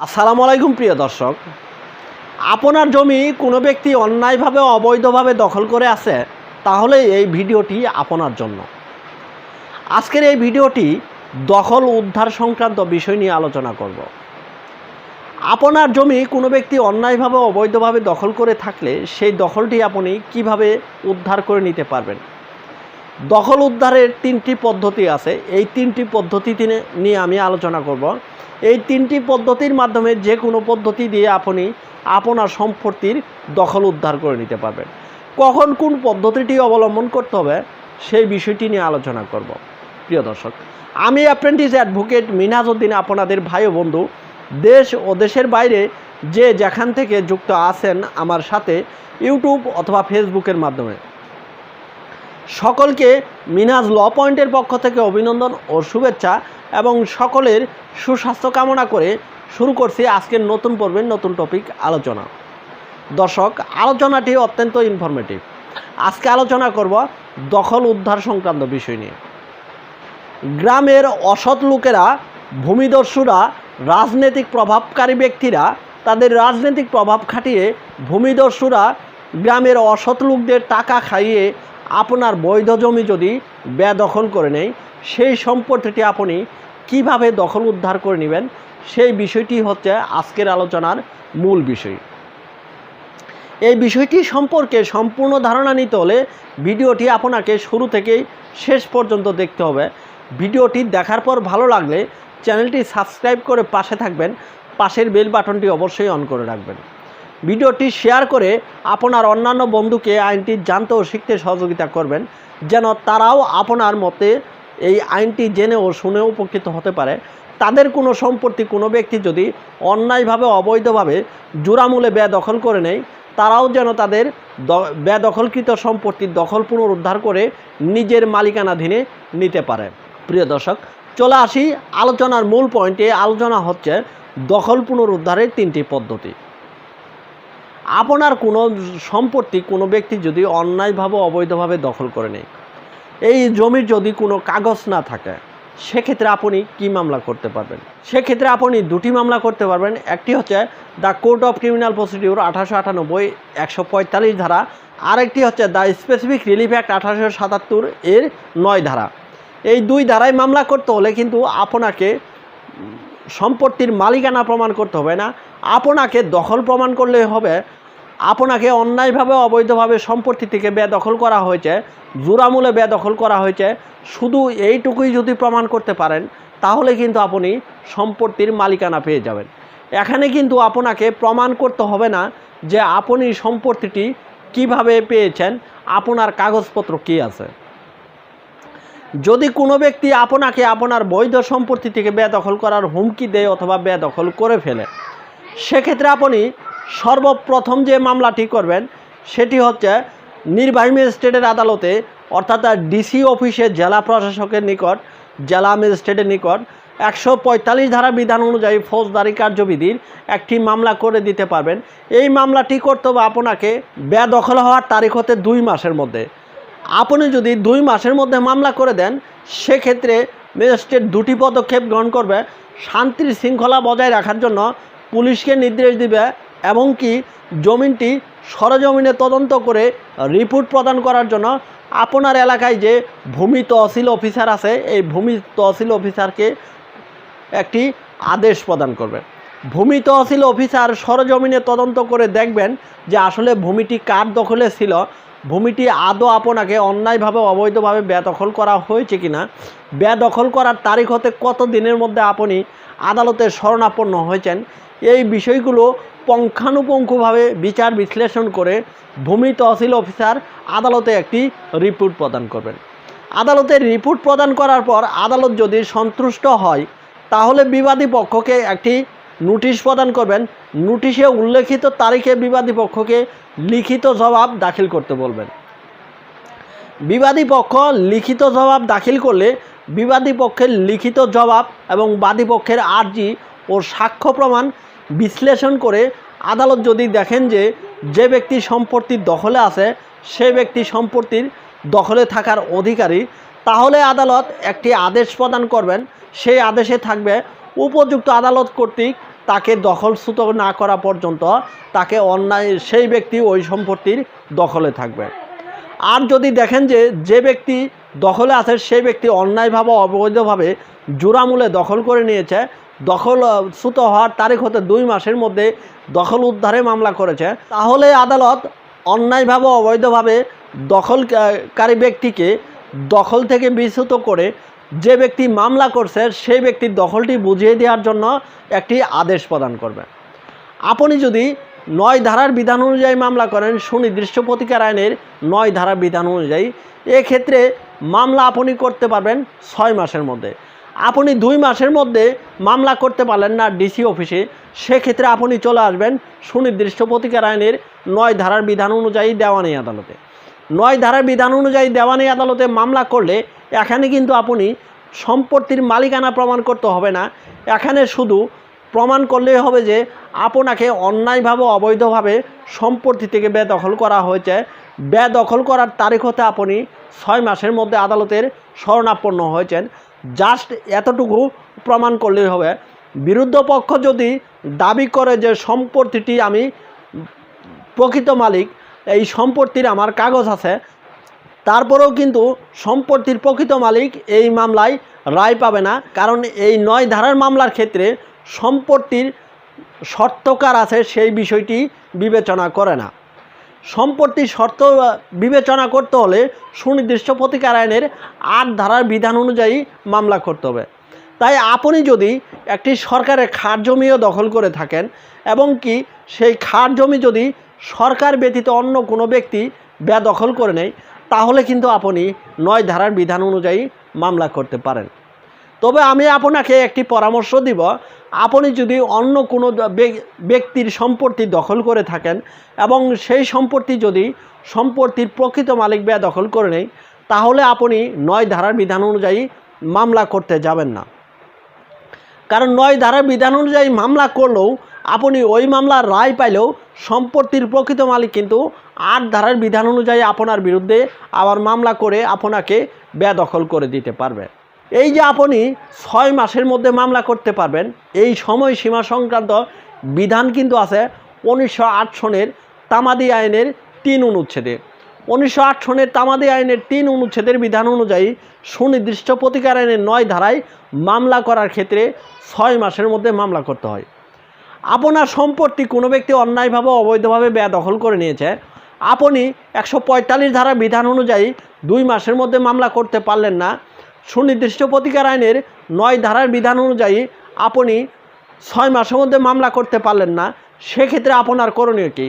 আসসালামু আলাইকুম, প্রিয় দর্শক। আপনার জমি কোনো ব্যক্তি অন্যায়ভাবে, অবৈধভাবে দখল করে আছে, তাহলে এই ভিডিওটি আপনার জন্য। আজকের এই ভিডিওটি দখল উদ্ধার সংক্রান্ত বিষয় নিয়ে আলোচনা করব। আপনার জমি কোনো ব্যক্তি অন্যায়ভাবে, অবৈধভাবে দখল করে থাকলে, সেই দখলটি আপনি কীভাবে উদ্ধার করে নিতে পারবেন? দখল উদ্ধারের তিনটি পদ্ধতি আছে। এই তিনটি পদ্ধতি নিয়ে আমি আলোচনা করব। এই তিনটি পদ্ধতির মাধ্যমে যে কোনো পদ্ধতি দিয়ে আপনি আপনার সম্পত্তির দখল উদ্ধার করে নিতে পারবেন। কখন কোন পদ্ধতিটি অবলম্বন করতে হবে, সেই বিষয়টি নিয়ে আলোচনা করব। প্রিয় দর্শক, আমি অ্যাপ্রেন্টিস অ্যাডভোকেট মিনাজউদ্দিন আপনাদের ভাই ও বন্ধু, দেশ ও দেশের বাইরে যে যেখান থেকে যুক্ত আছেন আমার সাথে ইউটিউব অথবা ফেসবুকের মাধ্যমে। সকলকে মিনাজ ল পয়েন্টের পক্ষ থেকে অভিনন্দন ও শুভেচ্ছা এবং সকলের সুস্বাস্থ্য কামনা করে শুরু করছি আজকের নতুন পর্বের নতুন টপিক আলোচনা। দর্শক, আলোচনাটি অত্যন্ত ইনফরমেটিভ আজকে আলোচনা করব দখল উদ্ধার সংক্রান্ত বিষয় নিয়ে। গ্রামের অসৎ লোকেরা, ভূমিদস্যুরা, রাজনৈতিক প্রভাবকারী ব্যক্তিরা, তাদের রাজনৈতিক প্রভাব খাটিয়ে ভূমিদস্যুরা গ্রামের অসৎ লোকদের টাকা খাইয়ে আপনার বৈধ জমি যদি বেদখল করে নেয়, সেই সম্পত্তিটি আপনি কীভাবে দখল উদ্ধার করে নেবেন, সেই বিষয়টি হচ্ছে আজকের আলোচনার মূল বিষয়। এই বিষয়টি সম্পর্কে সম্পূর্ণ ধারণা নিতে হলে ভিডিওটি আপনাকে শুরু থেকেই শেষ পর্যন্ত দেখতে হবে। ভিডিওটি দেখার পর ভালো লাগলে চ্যানেলটি সাবস্ক্রাইব করে পাশে থাকবেন। পাশের বেল বাটনটি অবশ্যই অন করে রাখবেন। ভিডিওটি শেয়ার করে আপনার অন্যান্য বন্ধুকে আইনটি জানতে ও শিখতে সহযোগিতা করবেন, যেন তারাও আপনার মতে এই আইনটি জেনে ও শুনে উপকৃত হতে পারে। তাদের কোনো সম্পত্তি কোনো ব্যক্তি যদি অন্যায়ভাবে, অবৈধভাবে জোড়ামূলে বেদখল করে নেয়, তারাও যেন তাদের বেদখলকৃত সম্পত্তির দখল পুনরুদ্ধার করে নিজের মালিকানাধীনে নিতে পারে। প্রিয় দর্শক, চলে আসি আলোচনার মূল পয়েন্টে আলোচনা হচ্ছে দখল পুনরুদ্ধারের তিনটি পদ্ধতি। আপনার কোনো সম্পত্তি কোনো ব্যক্তি যদি অন্যায়ভাবে, অবৈধভাবে দখল করে নেয়, এই জমির যদি কোনো কাগজ না থাকে, সেক্ষেত্রে আপনি কি মামলা করতে পারবেন? সেক্ষেত্রে আপনি দুটি মামলা করতে পারবেন। একটি হচ্ছে the court of criminal procedure আঠারোশো আটানব্বই, একশো পঁয়তাল্লিশ ধারা। আরেকটি হচ্ছে দ্য স্পেসিফিক রিলিফ অ্যাক্ট আঠারোশো সাতাত্তর এর নয় ধারা। এই দুই ধারায় মামলা করতে হলে কিন্তু আপনাকে সম্পত্তির মালিকানা প্রমাণ করতে হবে না। আপনাকে দখল প্রমাণ করলে হবে আপনাকে অন্যায়ভাবে, অবৈধভাবে সম্পত্তি থেকে বেদখল করা হয়েছে জোরামূলে বেদখল করা হয়েছে। শুধু এইটুকুই যদি প্রমাণ করতে পারেন, তাহলে কিন্তু আপনি সম্পত্তির মালিকানা পেয়ে যাবেন। এখানে কিন্তু আপনাকে প্রমাণ করতে হবে না যে আপনি সম্পত্তিটি কীভাবে পেয়েছেন, আপনার কাগজপত্র কী আছে। যদি কোনো ব্যক্তি আপনাকে আপনার বৈধ সম্পত্তি থেকে বেদখল করার হুমকি দেয় অথবা বেদখল করে ফেলে, সেক্ষেত্রে আপনি সর্বপ্রথম যে মামলাটি করবেন, সেটি হচ্ছে নির্বাহী ম্যাজিস্ট্রেটের আদালতে, অর্থাৎ ডিসি অফিসে জেলা প্রশাসকের নিকট, জেলা ম্যাজিস্ট্রেটের নিকট একশো পঁয়তাল্লিশ ধারা বিধান অনুযায়ী ফৌজদারি কার্যবিধির একটি মামলা করে দিতে পারবেন। এই মামলাটি করতে হবে আপনাকে বেদখল হওয়ার তারিখ হতে দুই মাসের মধ্যে। আপনি যদি দুই মাসের মধ্যে মামলা করে দেন, সেক্ষেত্রে ম্যাজিস্ট্রেট দুটি পদক্ষেপ গ্রহণ করবে। শান্তির শৃঙ্খলা বজায় রাখার জন্য পুলিশকে নির্দেশ দিবে এমনকি জমিনটি সরজমিনে তদন্ত করে রিপোর্ট প্রদান করার জন্য আপনার এলাকায় যে ভূমি তহসিল অফিসার আছে, এই ভূমি তহসিল অফিসারকে একটি আদেশ প্রদান করবে। ভূমি তহসিল অফিসার সরজমিনে তদন্ত করে দেখবেন যে আসলে ভূমিটি কার দখলে ছিল, ভূমিটি আদৌ আপনাকে অন্যায়ভাবে, অবৈধভাবে বেদখল করা হয়েছে কিনা, বেদখল করার তারিখ হতে কত দিনের মধ্যে আপনি আদালতে শরণাপন্ন হয়েছেন, এই বিষয়গুলো পঙ্খানুপুঙ্খভাবে বিচার বিশ্লেষণ করে ভূমি তহসিল অফিসার আদালতে একটি রিপোর্ট প্রদান করবেন। আদালতের রিপোর্ট প্রদান করার পর আদালত যদি সন্তুষ্ট হয়, তাহলে বিবাদী পক্ষকে একটি নোটিশ প্রদান করবেন। নোটিশে উল্লেখিত তারিখে বিবাদী পক্ষকে লিখিত জবাব দাখিল করতে বলবেন। বিবাদী পক্ষ লিখিত জবাব দাখিল করলে বিবাদী পক্ষের লিখিত জবাব এবং বাদী পক্ষের আর্জি ও সাক্ষ্য প্রমাণ বিশ্লেষণ করে আদালত যদি দেখেন যে যে ব্যক্তি সম্পত্তির দখলে আছে, সে ব্যক্তি সম্পত্তির দখলে থাকার অধিকারী, তাহলে আদালত একটি আদেশ প্রদান করবেন। সেই আদেশে থাকবে উপযুক্ত আদালত কর্তৃক তাকে দখলচ্যুত না করা পর্যন্ত তাকে অন্যায়, সেই ব্যক্তি ওই সম্পত্তির দখলে থাকবে। আর যদি দেখেন যে যে ব্যক্তি দখলে আছে, সেই ব্যক্তি অন্যায়ভাবে, অবৈধভাবে জোড়ামূলে দখল করে নিয়েছে দখলচ্যুত হওয়ার তারিখ হতে দুই মাসের মধ্যে দখল উদ্ধারে মামলা করেছে। তাহলে আদালত অন্যায়ভাবে, অবৈধভাবে দখলকারী ব্যক্তিকে দখল থেকে বিচ্যুত করে যে ব্যক্তি মামলা করছে, সেই ব্যক্তির দখলটি বুঝিয়ে দেওয়ার জন্য একটি আদেশ প্রদান করবে। আপনি যদি নয় ধারার বিধান অনুযায়ী মামলা করেন, সুনির্দিষ্ট প্রতিকার আইনের নয় ধারার বিধান অনুযায়ী, এক্ষেত্রে মামলা আপনি করতে পারবেন ছয় মাসের মধ্যে। আপনি দুই মাসের মধ্যে মামলা করতে পারলেন না ডিসি অফিসে, সেক্ষেত্রে আপনি চলে আসবেন সুনির্দিষ্ট প্রতিকার আইনের নয় ধারার বিধান অনুযায়ী দেওয়ানি আদালতে। নয় ধারার বিধান অনুযায়ী দেওয়ানি আদালতে মামলা করলে এখানে কিন্তু আপনি সম্পত্তির মালিকানা প্রমাণ করতে হবে না। এখানে শুধু প্রমাণ করলেই হবে যে আপনাকে অন্যায়ভাবে, অবৈধভাবে সম্পত্তি থেকে বেদখল করা হয়েছে। বেদখল করার তারিখ হতে আপনি ছয় মাসের মধ্যে আদালতের শরণাপন্ন হয়েছেন। জাস্ট এতটুকু প্রমাণ করলেই হবে। বিরুদ্ধ পক্ষ যদি দাবি করে যে সম্পত্তিটি আমি প্রকৃত মালিক, এই সম্পত্তির আমার কাগজ আছে, তারপরেও কিন্তু সম্পত্তির প্রকৃত মালিক এই মামলায় রায় পাবে না। কারণ এই নয় ধারার মামলার ক্ষেত্রে সম্পত্তির শর্তকার আছে, সেই বিষয়টি বিবেচনা করে না। সম্পত্তির শর্ত বিবেচনা করতে হলে সুনির্দিষ্ট প্রতিকার আইনের আট ধারার বিধান অনুযায়ী মামলা করতে হবে। তাই আপনি যদি একটি সরকারের খাট জমিও দখল করে থাকেন এবং কি সেই খাট জমি যদি সরকার ব্যতীত অন্য কোনো ব্যক্তি বেদখল করে নেয়, তাহলে কিন্তু আপনি নয় ধারার বিধান অনুযায়ী মামলা করতে পারেন। তবে আমি আপনাকে একটি পরামর্শ দিব আপনি যদি অন্য কোনো ব্য- ব্যক্তির সম্পত্তি দখল করে থাকেন এবং সেই সম্পত্তি যদি সম্পত্তির প্রকৃত মালিক ব্যয় দখল করে নেয়, তাহলে আপনি নয় ধারার বিধান অনুযায়ী মামলা করতে যাবেন না। কারণ নয় ধারার বিধান অনুযায়ী মামলা করলেও আপনি ওই মামলার রায় পাইলেও সম্পত্তির প্রকৃত মালিক কিন্তু আট ধারার বিধান অনুযায়ী আপনার বিরুদ্ধে আবার মামলা করে আপনাকে বেদখল করে দিতে পারবে। এই যে আপনি ছয় মাসের মধ্যে মামলা করতে পারবেন, এই সময়সীমা সংক্রান্ত বিধান কিন্তু আছে উনিশশো আট সনের তামাদি আইনের তিন অনুচ্ছেদে। উনিশশো আট সনের তামাদি আইনের তিন অনুচ্ছেদের বিধান অনুযায়ী সুনির্দিষ্ট প্রতিকার আইনের নয় ধারায় মামলা করার ক্ষেত্রে ছয় মাসের মধ্যে মামলা করতে হয়। আপনার সম্পত্তি কোনো ব্যক্তি অন্যায়ভাবে অবৈধভাবে দখল করে নিয়েছে। আপনি একশো পঁয়তাল্লিশ ধারা বিধান অনুযায়ী দুই মাসের মধ্যে মামলা করতে পারলেন না। সুনির্দিষ্ট প্রতিকার আইনের নয় ধারার বিধান অনুযায়ী আপনি ছয় মাসের মধ্যে মামলা করতে পারলেন না, সেক্ষেত্রে আপনার করণীয় কী?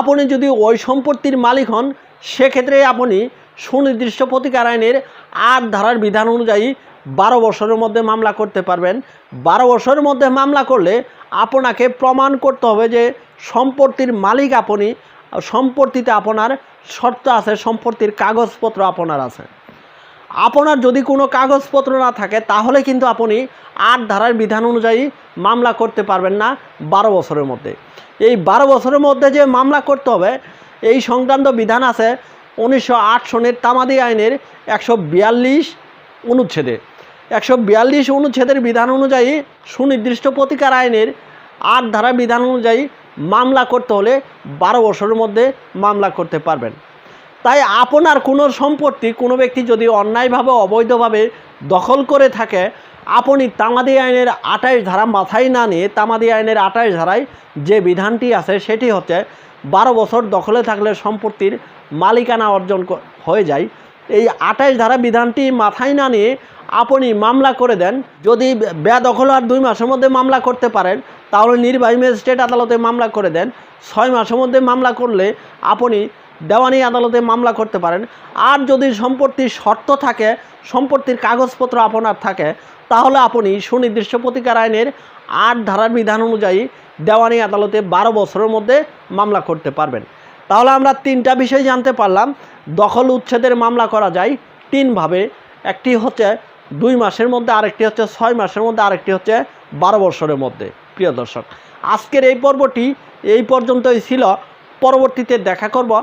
আপনি যদি ওই সম্পত্তির মালিক হন, সেক্ষেত্রে আপনি সুনির্দিষ্ট প্রতিকার আইনের আট ধারার বিধান অনুযায়ী বারো বছরের মধ্যে মামলা করতে পারবেন। বারো বছরের মধ্যে মামলা করলে আপনাকে প্রমাণ করতে হবে যে সম্পত্তির মালিক আপনি, সম্পত্তিতে আপনার শর্ত আছে, সম্পত্তির কাগজপত্র আপনার আছে। আপনার যদি কোনো কাগজপত্র না থাকে, তাহলে কিন্তু আপনি আট ধারার বিধান অনুযায়ী মামলা করতে পারবেন না বারো বছরের মধ্যে। এই বারো বছরের মধ্যে যে মামলা করতে হবে, এই সংক্রান্ত বিধান আছে উনিশশো আট সনের তামাদি আইনের একশো বিয়াল্লিশ অনুচ্ছেদে। একশো বিয়াল্লিশ অনুচ্ছেদের বিধান অনুযায়ী সুনির্দিষ্ট প্রতিকার আইনের আট ধারা বিধান অনুযায়ী মামলা করতে হলে বারো বছরের মধ্যে মামলা করতে পারবেন। তাই আপনার কোনো সম্পত্তি কোনো ব্যক্তি যদি অন্যায়ভাবে, অবৈধভাবে দখল করে থাকে, আপনি তামাদি আইনের আঠাইশ ধারা মাথায় না নিয়ে তামাদি আইনের আঠাইশ ধারায় যে বিধানটি আছে, সেটি হচ্ছে বারো বছর দখলে থাকলে সম্পত্তির মালিকানা অর্জন হয়ে যায়। এই আঠাইশ ধারা বিধানটি মাথায় না নিয়ে আপনি মামলা করে দেন। যদি বেদখল আর দুই মাসের মধ্যে মামলা করতে পারেন, তাহলে নির্বাহী ম্যাজিস্ট্রেট আদালতে মামলা করে দেন। ছয় মাসের মধ্যে মামলা করলে আপনি দেওয়ানি আদালতে মামলা করতে পারেন। আর যদি সম্পত্তির শর্ত থাকে, সম্পত্তির কাগজপত্র আপনার থাকে, তাহলে আপনি সুনির্দিষ্ট প্রতিকার আইনের আট ধারার বিধান অনুযায়ী দেওয়ানি আদালতে বারো বছরের মধ্যে মামলা করতে পারবেন। তাহলে আমরা তিনটা বিষয় জানতে পারলাম। দখল উচ্ছেদের মামলা করা যায় তিনভাবে একটি হচ্ছে দুই মাসের মধ্যে, আরেকটি হচ্ছে ছয় মাসের মধ্যে, আরেকটি হচ্ছে বারো বছরের মধ্যে। প্রিয় দর্শক, আজকের এই পর্বটি এই পর্যন্তই ছিল। পরবর্তীতে দেখা করব।